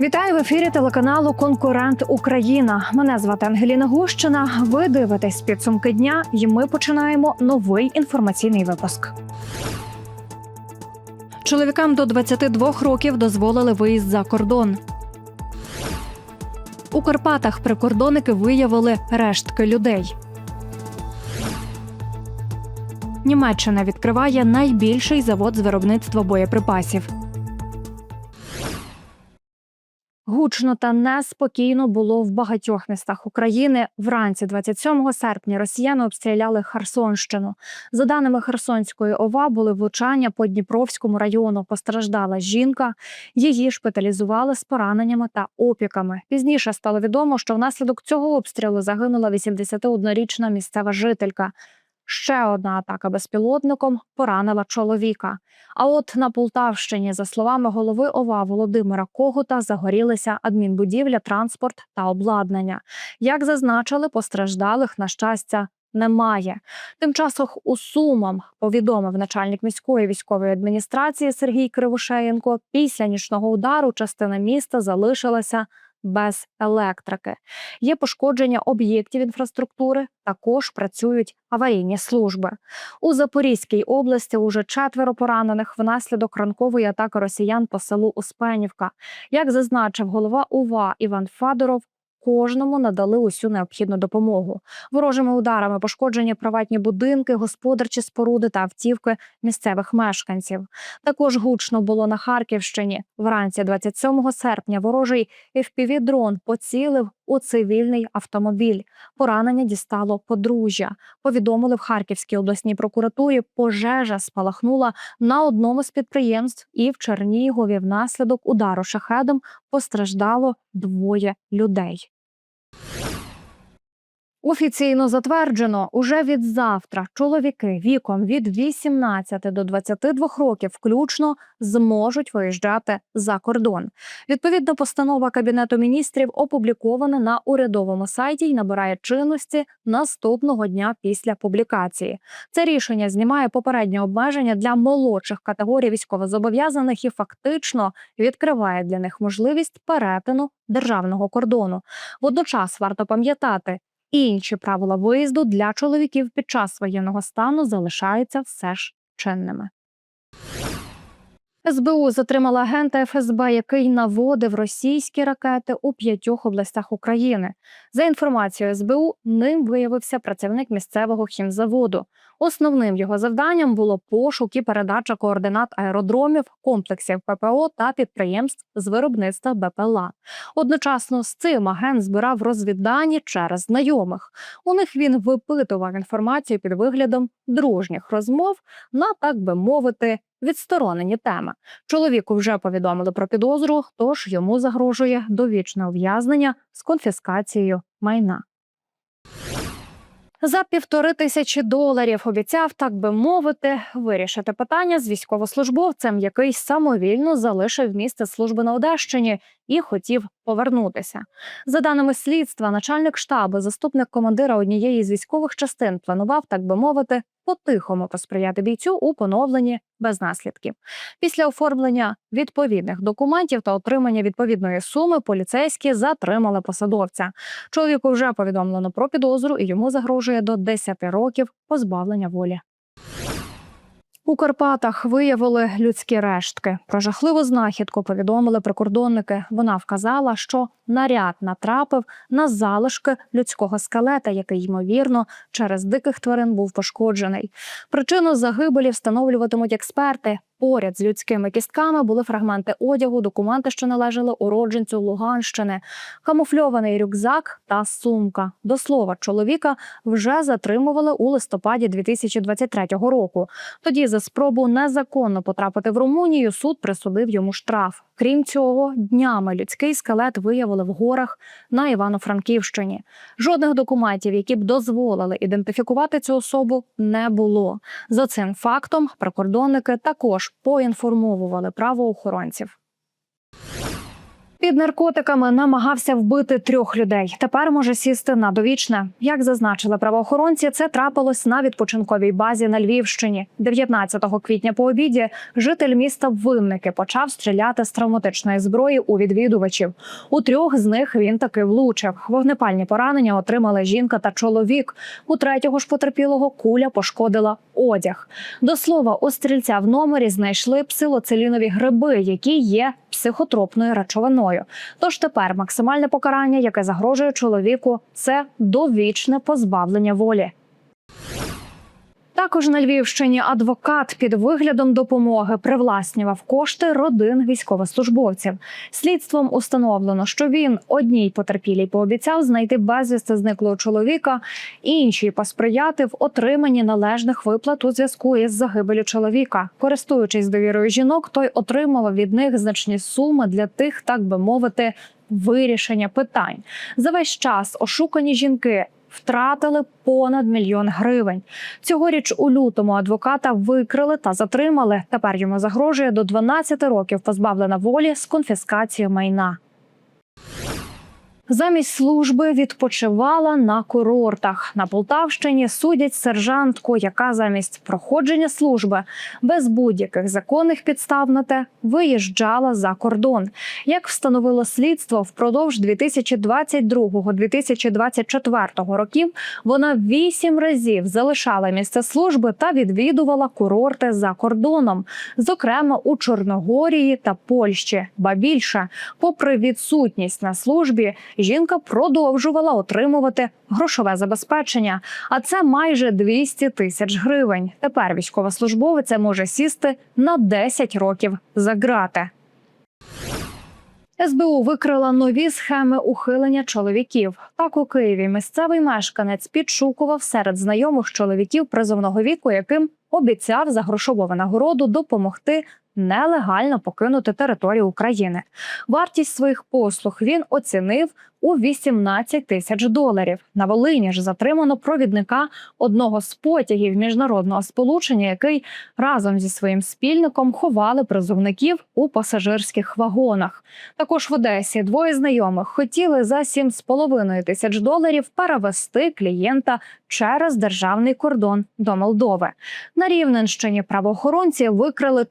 Вітаю в ефірі телеканалу Конкурент Україна. Мене звати Ангеліна Гущина. Ви дивитесь підсумки дня, і ми починаємо новий інформаційний випуск. Чоловікам до 22 років дозволили виїзд за кордон. У Карпатах прикордонники виявили рештки людей. Німеччина відкриває найбільший завод з виробництва боєприпасів. Гучно та неспокійно було в багатьох містах України. Вранці 27 серпня росіяни обстріляли Херсонщину. За даними Херсонської ОВА, були влучання по Дніпровському району. Постраждала жінка. Її шпиталізували з пораненнями та опіками. Пізніше стало відомо, що внаслідок цього обстрілу загинула 81-річна місцева жителька. Ще одна атака безпілотником поранила чоловіка. А от на Полтавщині, за словами голови ОВА Володимира Когута, загорілися адмінбудівля, транспорт та обладнання. Як зазначили, постраждалих на щастя. Немає. Тим часом у Сумам повідомив начальник міської військової адміністрації Сергій Кривошеєнко. Після нічного удару частина міста залишилася без електрики. Є пошкодження об'єктів інфраструктури. Також працюють аварійні служби. У Запорізькій області уже четверо поранених внаслідок ранкової атаки росіян по селу Успенівка. Як зазначив голова УВА Іван Фадоров. Кожному надали усю необхідну допомогу. Ворожими ударами пошкоджені приватні будинки, господарчі споруди та автівки місцевих мешканців. Також гучно було на Харківщині. Вранці 27 серпня ворожий FPV-дрон поцілив у цивільний автомобіль. Поранення дістало подружжя. Повідомили в Харківській обласній прокуратурі. Пожежа спалахнула на одному з підприємств, і в Чернігові внаслідок удару шахедом постраждало двоє людей. Офіційно затверджено, уже від завтра чоловіки віком від 18 до 22 років включно зможуть виїжджати за кордон. Відповідна постанова Кабінету міністрів опублікована на урядовому сайті і набирає чинності наступного дня після публікації. Це рішення знімає попереднє обмеження для молодших категорій військовозобов'язаних і фактично відкриває для них можливість перетину державного кордону. Водночас варто пам'ятати, інші правила виїзду для чоловіків під час воєнного стану залишаються все ж чинними. СБУ затримала агента ФСБ, який наводив російські ракети у п'ятьох областях України. За інформацією СБУ, ним виявився працівник місцевого хімзаводу. Основним його завданням було пошук і передача координат аеродромів, комплексів ППО та підприємств з виробництва БПЛА. Одночасно з цим агент збирав розвіддані через знайомих. У них він випитував інформацію під виглядом дружніх розмов на так би мовити. Відсторонені теми чоловіку вже повідомили про підозру, тож йому загрожує довічне ув'язнення з конфіскацією майна. За півтори тисячі доларів обіцяв, так би мовити, вирішити питання з військовослужбовцем, який самовільно залишив місце служби на Одещині і хотів повернутися. За даними слідства, начальник штабу, заступник командира однієї з військових частин, планував, так би мовити, по-тихому посприяти бійцю у поновленні без наслідків. Після оформлення відповідних документів та отримання відповідної суми поліцейські затримали посадовця. Чоловіку вже повідомлено про підозру і йому загрожує до 10 років позбавлення волі. У Карпатах виявили людські рештки. Про жахливу знахідку повідомили прикордонники. Вона вказала, що наряд натрапив на залишки людського скелета, який ймовірно через диких тварин був пошкоджений. Причину загибелі встановлюватимуть експерти. Поряд з людськими кістками були фрагменти одягу, документи, що належали уродженцю Луганщини, камуфльований рюкзак та сумка. До слова, чоловіка вже затримували у листопаді 2023 року. Тоді за спробу незаконно потрапити в Румунію суд присудив йому штраф. Крім цього, днями людський скелет виявили в горах на Івано-Франківщині. Жодних документів, які б дозволили ідентифікувати цю особу, не було. За цим фактом прикордонники також поінформовували правоохоронців. Під наркотиками намагався вбити трьох людей. Тепер може сісти на довічне. Як зазначили правоохоронці, це трапилось на відпочинковій базі на Львівщині. 19 квітня по обіді житель міста Винники почав стріляти з травматичної зброї у відвідувачів. У трьох з них він таки влучив. Вогнепальні поранення отримали жінка та чоловік. У третього ж потерпілого куля пошкодила одяг. До слова, у стрільця в номері знайшли псилоцилінові гриби, які є психотропною речовиною. Тож тепер максимальне покарання, яке загрожує чоловіку, це довічне позбавлення волі. Також на Львівщині адвокат під виглядом допомоги привласнював кошти родин військовослужбовців. Слідством установлено, що він одній потерпілій пообіцяв знайти безвісти зниклого чоловіка, іншій посприяти в отриманні належних виплат у зв'язку із загибелю чоловіка. Користуючись довірою жінок, той отримав від них значні суми для тих, так би мовити, вирішення питань. За весь час ошукані жінки. Втратили понад мільйон гривень. Цьогоріч у лютому адвоката викрили та затримали. Тепер йому загрожує до 12 років позбавлена волі з конфіскацією майна. Замість служби відпочивала на курортах. На Полтавщині судять сержантку, яка замість проходження служби без будь-яких законних підстав на те виїжджала за кордон. Як встановило слідство, впродовж 2022-2024 років вона вісім разів залишала місце служби та відвідувала курорти за кордоном, зокрема у Чорногорії та Польщі. Ба більше, попри відсутність на службі, жінка продовжувала отримувати грошове забезпечення, а це майже 200 тисяч гривень. Тепер військовослужбовиця може сісти на 10 років за ґрати. СБУ викрила нові схеми ухилення чоловіків. Так у Києві місцевий мешканець підшукував серед знайомих чоловіків призовного віку, яким обіцяв за грошову винагороду допомогти нелегально покинути територію України. Вартість своїх послуг він оцінив у 18 тисяч доларів. На Волині ж затримано провідника одного з потягів міжнародного сполучення, який разом зі своїм спільником ховали призовників у пасажирських вагонах. Також в Одесі двоє знайомих хотіли за 7,5 тисяч доларів перевести клієнта через державний кордон до Молдови. На Рівненщині правоохоронці викрили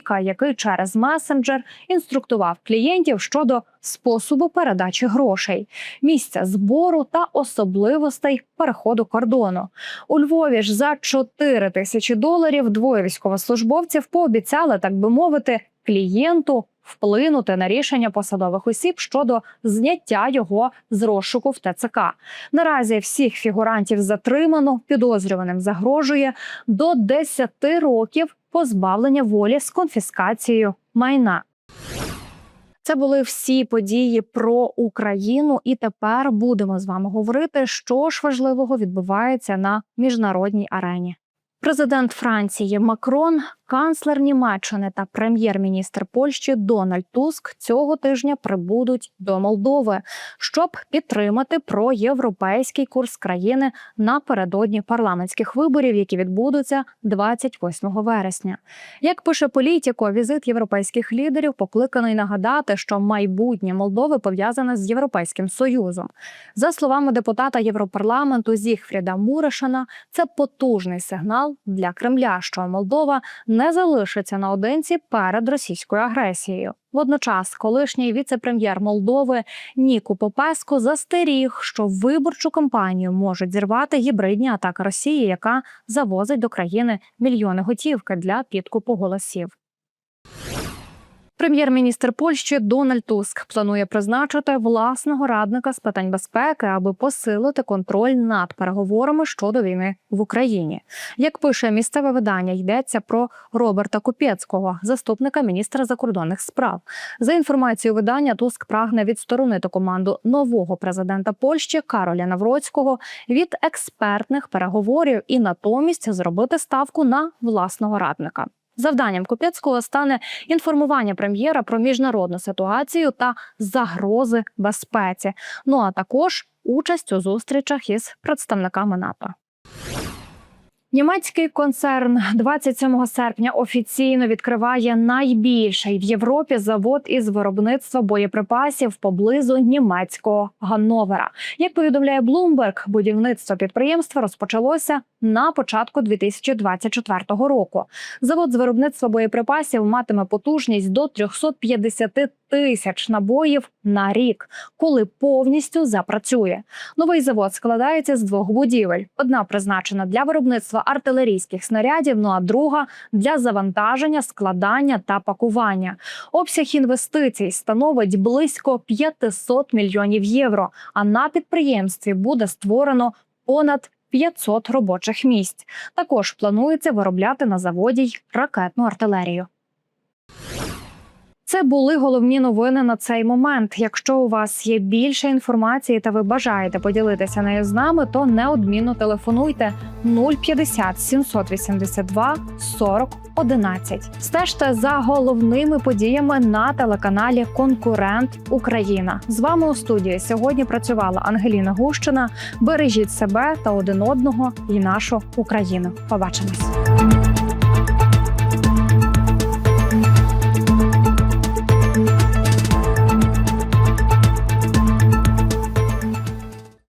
чоловіка, який через месенджер інструктував клієнтів щодо способу передачі грошей, місця збору та особливостей переходу кордону. У Львові ж за 4 тисячі доларів двоє військовослужбовців пообіцяли, так би мовити, клієнту вплинути на рішення посадових осіб щодо зняття його з розшуку в ТЦК. Наразі всіх фігурантів затримано, підозрюваним загрожує до 10 років позбавлення волі з конфіскацією майна. Це були всі події про Україну, і тепер будемо з вами говорити, що ж важливого відбувається на міжнародній арені. Президент Франції Макрон, канцлер Німеччини та прем'єр-міністр Польщі Дональд Туск цього тижня прибудуть до Молдови, щоб підтримати проєвропейський курс країни напередодні парламентських виборів, які відбудуться 28 вересня. Як пише політіко, візит європейських лідерів покликаний нагадати, що майбутнє Молдови пов'язане з європейським союзом. За словами депутата Європарламенту Зігфріда Мурешина, це потужний сигнал для Кремля, що Молдова не залишиться наодинці перед російською агресією. Водночас, колишній віце-прем'єр Молдови Ніку Попеско застеріг, що виборчу кампанію можуть зірвати гібридні атаки Росії, яка завозить до країни мільйони готівки для підкупу голосів. Прем'єр-міністр Польщі Дональд Туск планує призначити власного радника з питань безпеки, аби посилити контроль над переговорами щодо війни в Україні. Як пише місцеве видання, йдеться про Роберта Купєцького, заступника міністра закордонних справ. За інформацією видання, Туск прагне відсторонити команду нового президента Польщі Кароля Навроцького від експертних переговорів і натомість зробити ставку на власного радника. Завданням Купецького стане інформування прем'єра про міжнародну ситуацію та загрози безпеці. Ну а також участь у зустрічах із представниками НАТО. Німецький концерн 27 серпня офіційно відкриває найбільший в Європі завод із виробництва боєприпасів поблизу німецького Ганновера. Як повідомляє Bloomberg, будівництво підприємства розпочалося на початку 2024 року. Завод з виробництва боєприпасів матиме потужність до 350 тисяч набоїв на рік, коли повністю запрацює. Новий завод складається з двох будівель: одна призначена для виробництва артилерійських снарядів, ну а друга для завантаження, складання та пакування. Обсяг інвестицій становить близько 500 мільйонів євро. А на підприємстві буде створено понад 500 робочих місць. Також планується виробляти на заводі й ракетну артилерію. Це були головні новини на цей момент. Якщо у вас є більше інформації та ви бажаєте поділитися нею з нами, то неодмінно телефонуйте 050 782 40 11. Стежте за головними подіями на телеканалі Конкурент Україна. З вами у студії сьогодні працювала Ангеліна Гущина. Бережіть себе та один одного і нашу Україну. Побачимось.